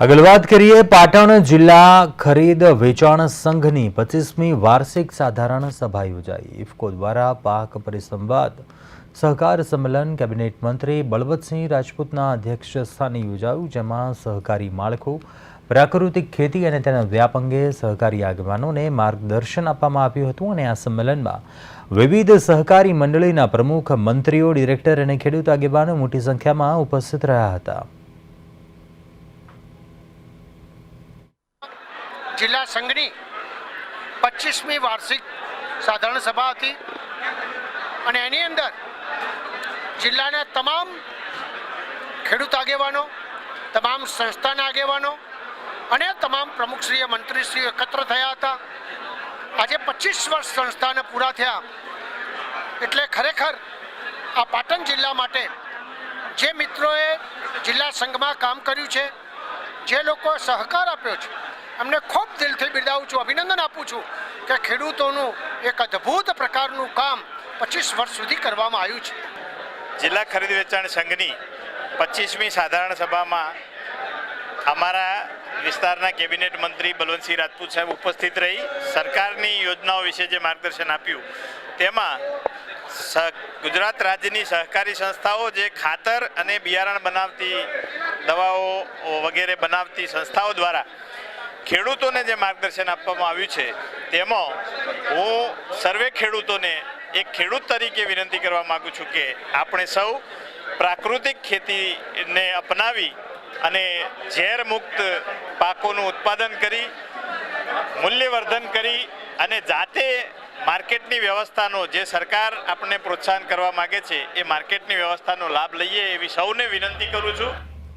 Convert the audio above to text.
આગળ વાત કરીએ પાટણ જિલ્લા ખરીદ વેચાણ સંઘની પચીસમી વાર્ષિક સાધારણ સભા યોજાઈ. ઇફકો દ્વારા પાક પરિસંવાદ. સહકાર સંમેલન કેબિનેટ મંત્રી બળવતસિંહ રાજપૂતના અધ્યક્ષ સ્થાને યોજાયું, જેમાં સહકારી માળખું, પ્રાકૃતિક ખેતી અને તેના વ્યાપ અંગે સહકારી આગેવાનોને માર્ગદર્શન આપવામાં આવ્યું હતું અને આ સંમેલનમાં વિવિધ સહકારી મંડળીના પ્રમુખ, મંત્રીઓ, ડિરેક્ટર અને ખેડૂત આગેવાનો મોટી સંખ્યામાં ઉપસ્થિત રહ્યા હતા. જિલ્લા સંઘની પચીસમી વાર્ષિક સાધારણ સભા હતી અને એની અંદર જિલ્લાના તમામ ખેડૂત આગેવાનો, તમામ સંસ્થાના આગેવાનો અને તમામ પ્રમુખશ્રીય મંત્રીશ્રીઓ એકત્ર થયા હતા. આજે પચીસ વર્ષ સંસ્થાને પૂરા થયા. એટલે ખરેખર આ પાટણ જિલ્લા માટે જે મિત્રોએ જિલ્લા સંઘમાં કામ કર્યું છે, જે લોકોએ સહકાર આપ્યો છે એમને ખૂબ દિલથી બિરદાવું છું, અભિનંદન આપું છું કે ખેડૂતોનું એક અદ્ભુત પ્રકારનું કામ પચીસ વર્ષ સુધી કરવામાં આવ્યું છે. જિલ્લા ખરીદ વેચાણ સંઘની પચીસમી સાધારણ સભામાં અમારા વિસ્તારના કેબિનેટ મંત્રી બલવંતસિંહ રાજપૂત સાહેબ ઉપસ્થિત રહી, સરકારની યોજનાઓ વિશે જે માર્ગદર્શન આપ્યું, તેમાં સ- ગુજરાત રાજ્યની સહકારી સંસ્થાઓ જે ખાતર અને બિયારણ બનાવતી દવાઓ વગેરે બનાવતી સંસ્થાઓ દ્વારા ખેડૂતોને જે માર્ગદર્શન આપવામાં આવ્યું છે, તેમાં હું સર્વે ખેડૂતોને એક ખેડૂત તરીકે વિનંતી કરવા માગું છું કે આપણે સૌ પ્રાકૃતિક ખેતીને અપનાવી અને ઝેર મુક્ત પાકોનું ઉત્પાદન કરી, મૂલ્યવર્ધન કરી અને જાતે માર્કેટની વ્યવસ્થાનો જે સરકાર આપણને પ્રોત્સાહન કરવા માગે છે, એ માર્કેટની વ્યવસ્થાનો લાભ લઈએ એવી સૌને વિનંતી કરું છું.